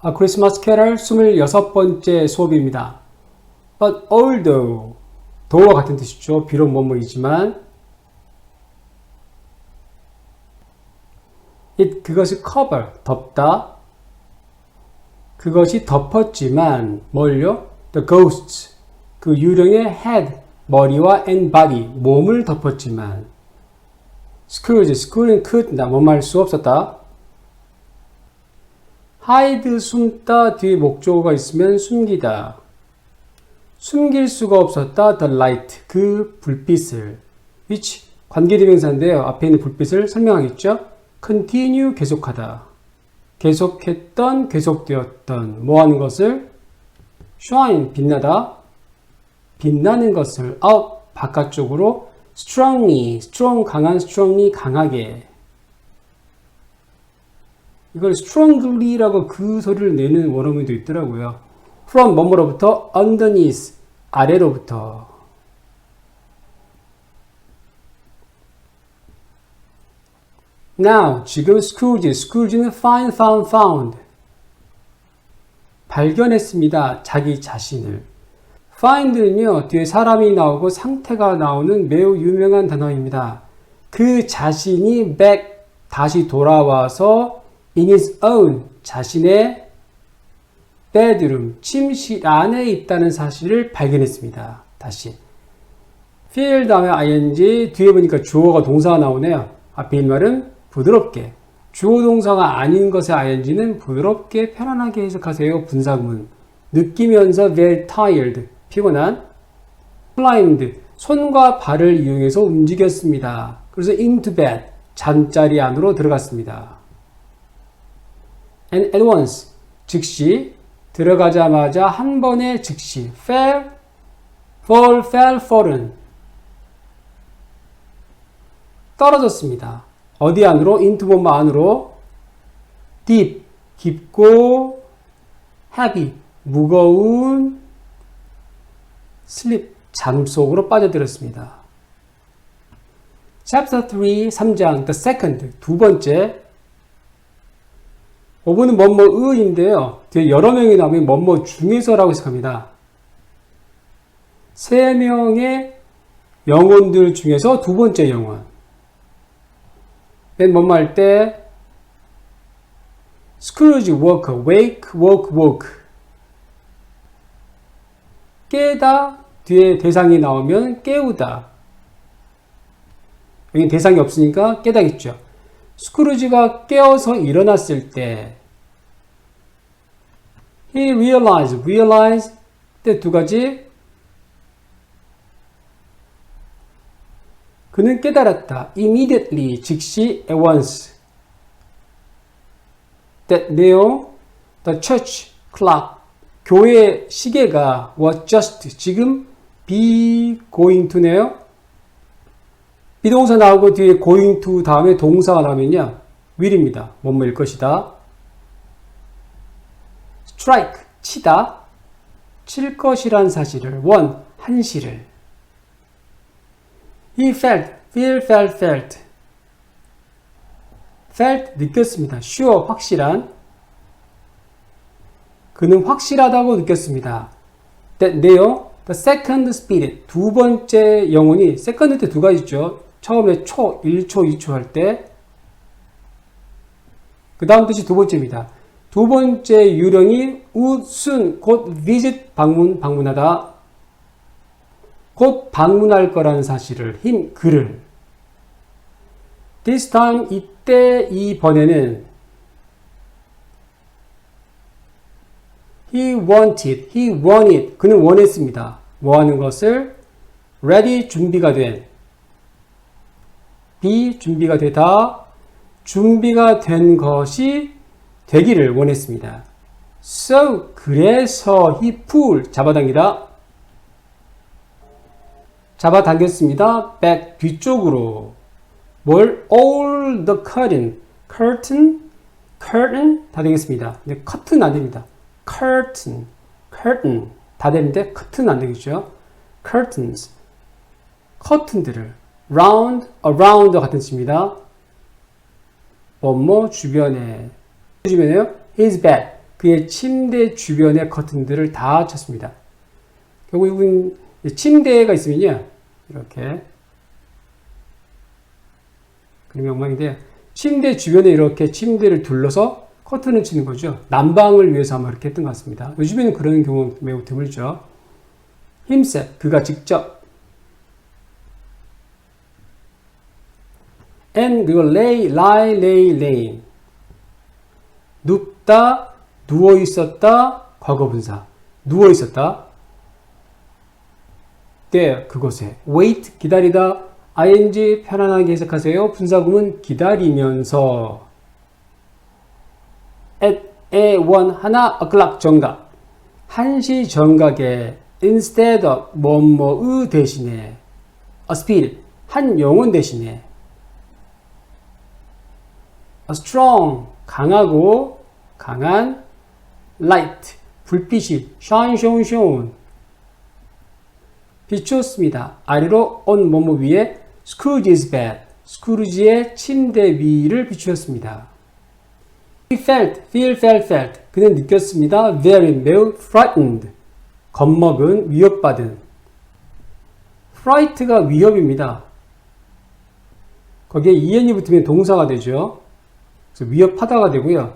아, 크리스마스 캐럴 26번째 수업입니다. But although 더와 같은 뜻이죠. 비록 뭐뭐이지만 it 그것이 cover 덮다 그것이 덮었지만 뭘요? The ghosts 그 유령의 head 머리와 and body 몸을 덮었지만 Scrooge Scrooge는 could 나 뭐말 수 없었다. Hide 숨다 뒤에 목적어가 있으면 숨기다. 숨길 수가 없었다. the light 그 불빛을 which 관계대명사인데요. 앞에 있는 불빛을 설명하겠죠. continue 계속하다. 계속했던 계속되었던 뭐 하는 것을 shine 빛나다. 빛나는 것을 out 바깥쪽으로 strongly strong 강한 strongly 강하게 이걸 strongly라고 그 소리를 내는 원어민도 있더라고요. from 뭐뭐로부터 underneath 아래로부터 now 지금 Scrooge Scrooge는 find found found 발견했습니다. 자기 자신을 find는요 뒤에 사람이 나오고 상태가 나오는 매우 유명한 단어입니다. 그 자신이 back 다시 돌아와서 in his own 자신의 bedroom 침실 안에 있다는 사실을 발견했습니다. 다시 feel 다음에 ing 뒤에 보니까 주어가 동사가 나오네요. 앞에 말은 부드럽게 주어 동사가 아닌 것의 ing는 부드럽게 편안하게 해석하세요. 분사구문 느끼면서 very tired 피곤한 climbed 손과 발을 이용해서 움직였습니다. 그래서 into bed 잠자리 안으로 들어갔습니다. And at once 즉시 들어가자마자 한 번에 즉시 fell fall fell fallen 떨어졌습니다. 어디 안으로 into 뭐뭐 안으로 deep 깊고 heavy 무거운 sleep 잠 속으로 빠져들었습니다. Chapter 3 3장 the second 두 번째 5분은 뭐뭐 의인데요. 뒤에 여러 명이 나오면 뭐뭐 중에서라고 해석합니다. 세 명의 영혼들 중에서 두 번째 영혼. 맨 뭐뭐 할때 Scrooge woke, wake, woke, woke. 깨다 뒤에 대상이 나오면 깨우다. 여기 대상이 없으니까 깨다겠죠. 스크루지가 깨어서 일어났을 때 he realized, realized 때 두 가지 그는 깨달았다. immediately, 즉시, at once. that 내용, the church clock, 교회 시계가 was just, 지금 be going to네요. 비동사 나오고 뒤에 going to 다음에 동사가 나오면요. will입니다. 뭐뭐일 것이다. strike, 치다. 칠 것이란 사실을, 원, 한시를. He felt, feel, felt, felt. felt, 느꼈습니다. sure, 확실한. 그는 확실하다고 느꼈습니다. that 내용, the second spirit, 두 번째 영혼이, second 때두 가지 있죠. 처음에 초, 1초, 2초 할 때. 그 다음 뜻이 두 번째입니다. 두 번째 유령이 soon, 곧 visit, 방문, 방문하다. 곧 방문할 거라는 사실을, 힘, 그를. This time, 이때, 이번에는 He wanted, he wanted, 그는 원했습니다. 뭐 하는 것을? ready, 준비가 된. Be, 준비가 되다. 준비가 된 것이 되기를 원했습니다. So, 그래서 he pulled, 잡아당기다. 잡아당겼습니다. back, 뒤쪽으로. 뭘? all the curtain, curtain, curtain 다 되겠습니다. 근데 커튼 안 됩니다. curtain, curtain 다 되는데 커튼 안 되겠죠? curtains, 커튼들을 round, around 같은 뜻입니다. 뭐뭐 주변에 주변에요. his bed, 그의 침대 주변의 커튼들을 다 쳤습니다. 결국은 침대가 있으면요. 이렇게 그림이 엉망인데요. 침대 주변에 이렇게 침대를 둘러서 커튼을 치는 거죠. 난방을 위해서 아마 이렇게 했던 것 같습니다. 요즘에는 그런 경우 매우 드물죠. himself, 그가 직접 and 그리고 lay, lie, lay, laying 눕다, 누워 있었다, 과거 분사. 누워 있었다. 때 그곳에. Wait 기다리다. ing 편안하게 해석하세요. 분사구문 기다리면서. At a1 하나 o'clock 정각 1시 정각에 instead of 뭐뭐의 대신에. A spirit 한 영혼 대신에. a strong 강하고 강한 light 불빛이 shine shone shone 비추었습니다. 아래로 on 뭐뭐 위에 Scrooge's bed 스크루지의 침대 위를 비추었습니다. He felt, feel, felt, felt. 그는 느꼈습니다. Very, 매우 frightened. 겁먹은, 위협받은. fright가 위협입니다. 거기에 en이 붙으면 동사가 되죠. 그래서 위협하다가 되고요.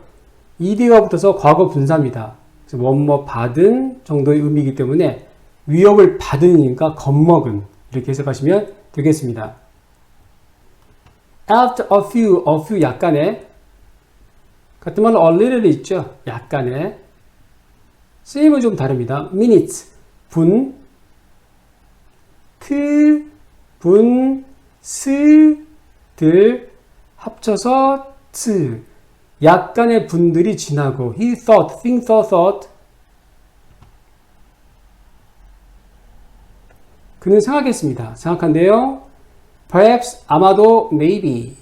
ed가 붙어서 과거 분사입니다. 그래서 뭐뭐 받은 정도의 의미이기 때문에 위협을 받으니까 겁먹은 이렇게 해석하시면 되겠습니다. After a few, a few 약간의 같은 말로 a little 있죠. 약간의 쓰임은 좀 다릅니다. minutes 분, 트, 분, 스, 들 합쳐서 트 약간의 분들이 지나고 he thought, think, thought, thought 그는 생각했습니다. 생각한데요. Perhaps 아마도 maybe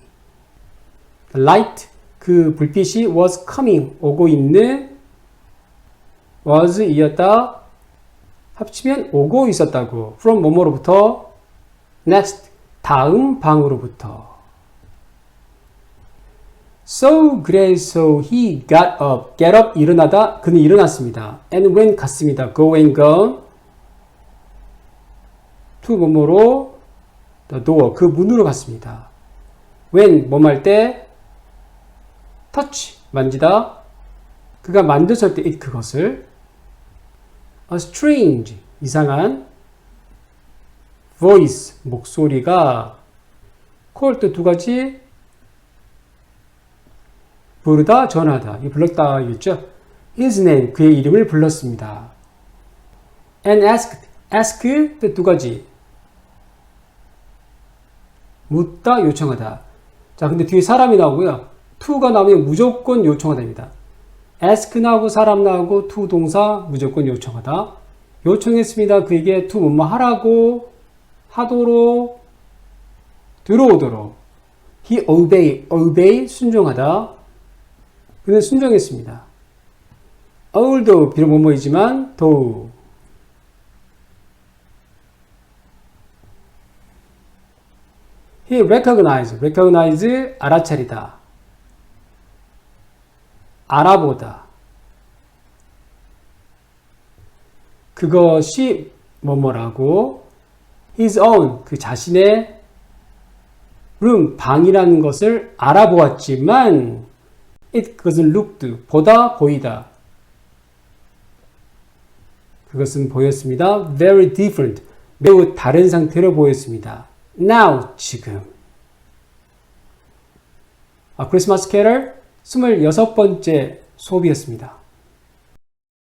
the light 그 불빛이 was coming 오고 있는 was 이었다 합치면 오고 있었다고 from 뭐뭐로부터 next 다음 방으로부터 So 그래서 he got up get up 일어나다 그는 일어났습니다 and went 갔습니다 go and gone to 뭐뭐로 the door 그 문으로 갔습니다. when 뭐할 때 touch 만지다 그가 만졌을 때 그것을 a strange 이상한 voice 목소리가 call 또두 가지 부르다 전하다 이 불렀다 있죠. his name 그의 이름을 불렀습니다. and asked ask 또두 가지 묻다, 요청하다. 자, 근데 뒤에 사람이 나오고요. to가 나오면 무조건 요청하다입니다. ask 나오고 사람 나오고 to 동사 무조건 요청하다. 요청했습니다. 그에게 to 뭐뭐 하라고, 하도록, 들어오도록. he obey, obey 순종하다. 그는 순종했습니다. although 비록 뭐뭐이지만 though He recognized, recognize 알아차리다. 알아보다. 그것이 뭐뭐라고 his own 그 자신의 room 방이라는 것을 알아보았지만 it 그것은 looked 보다 보이다. 그것은 보였습니다. very different 매우 다른 상태로 보였습니다. now 지금 아, 크리스마스 캐럴 26번째 수업이었습니다.